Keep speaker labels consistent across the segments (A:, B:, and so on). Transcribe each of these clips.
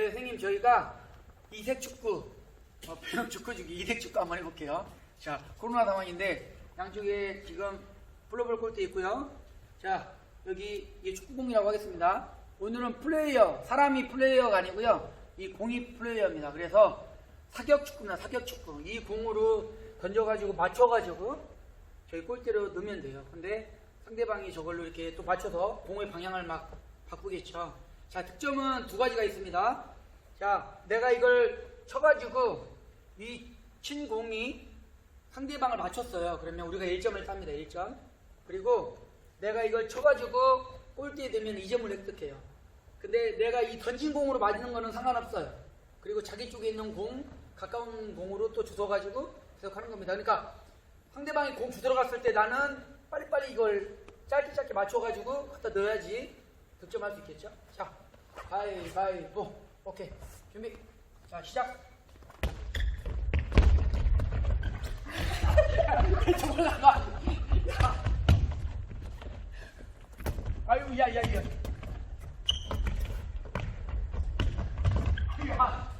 A: 네, 선생님 저희가 이색 축구, 어, 배영 축구 중에 이색 축구 한번 해볼게요. 자, 코로나 상황인데 양쪽에 지금 플로벌 골대 있고요. 자, 여기 이 축구공이라고 하겠습니다. 오늘은 플레이어, 사람이 플레이어가 아니고요. 이 공이 플레이어입니다. 그래서 사격 축구나 사격 축구. 이 공으로 던져가지고 맞춰가지고 저희 골대로 넣으면 돼요. 근데 상대방이 저걸로 이렇게 또 맞춰서 공의 방향을 막 바꾸겠죠. 자, 득점은 두 가지가 있습니다. 자, 내가 이걸 쳐가지고 이 친 공이 상대방을 맞췄어요. 그러면 우리가 1점을 땁니다. 1점. 그리고 내가 이걸 쳐가지고 골대에 되면 2점을 획득해요. 근데 내가 이 던진 공으로 맞는 거는 상관없어요. 그리고 자기 쪽에 있는 공, 가까운 공으로 또 주워가지고 계속 하는 겁니다. 그러니까 상대방이 공 주들어 갔을 때 나는 빨리빨리 이걸 짧게 짧게 맞춰가지고 갖다 넣어야지 득점할 수 있겠죠? 자, 가위바위보. 오케이. 준비. 자, 시작. 좀 올라가. 야. 아유, 야, 야, 야. 야.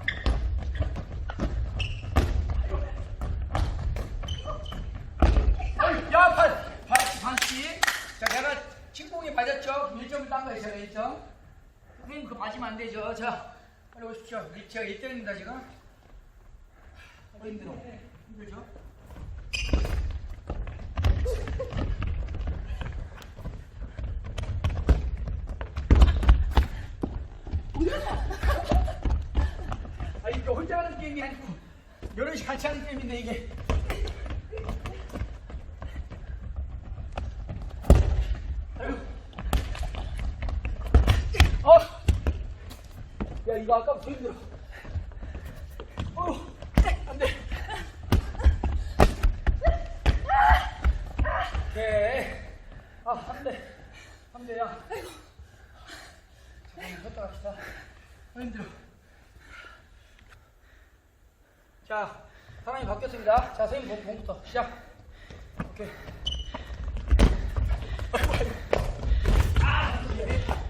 A: 아유, 야, 반, 반, 반씩. 자, 내가 침공에 맞았죠? 1점을 딴 거예요, 제가 1점. 선생님, 그거 맞으면 안 되죠. 자, 빨리 오십시오. 이- 제가 1등입니다, 지금. 어, 힘들어. 힘들죠? 아, 이게 혼자 하는 게임이 아니고, 여럿이 같이 하는 게임인데, 이게. 아유. 어! 야, 이거 아까부터 힘들어. 어, 안 돼. 오케이. 아, 안 돼. 안 돼, 야. 잠깐만, 쉬었다 갑시다. 아, 힘들어. 자, 사람이 바뀌었습니다. 자, 선생님 공, 공부터 시작. 오케이. 아이고, 아이고. 아, 예.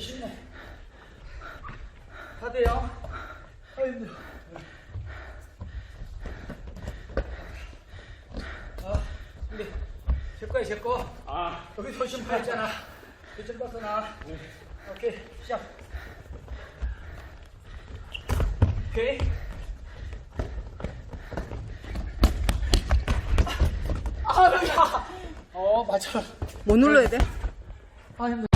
A: 첫 1점 따기도 쉽네. 4대 0. 아, 힘들어. 아, 근데 제 거야, 제 거.
B: 아,
A: 여기 조심 파했잖아. 1점 땄어, 나. 오케이, 시작. 오케이. 아, 야. 어, 맞아.
C: 뭐 눌러야 돼?
A: 아, 힘들어.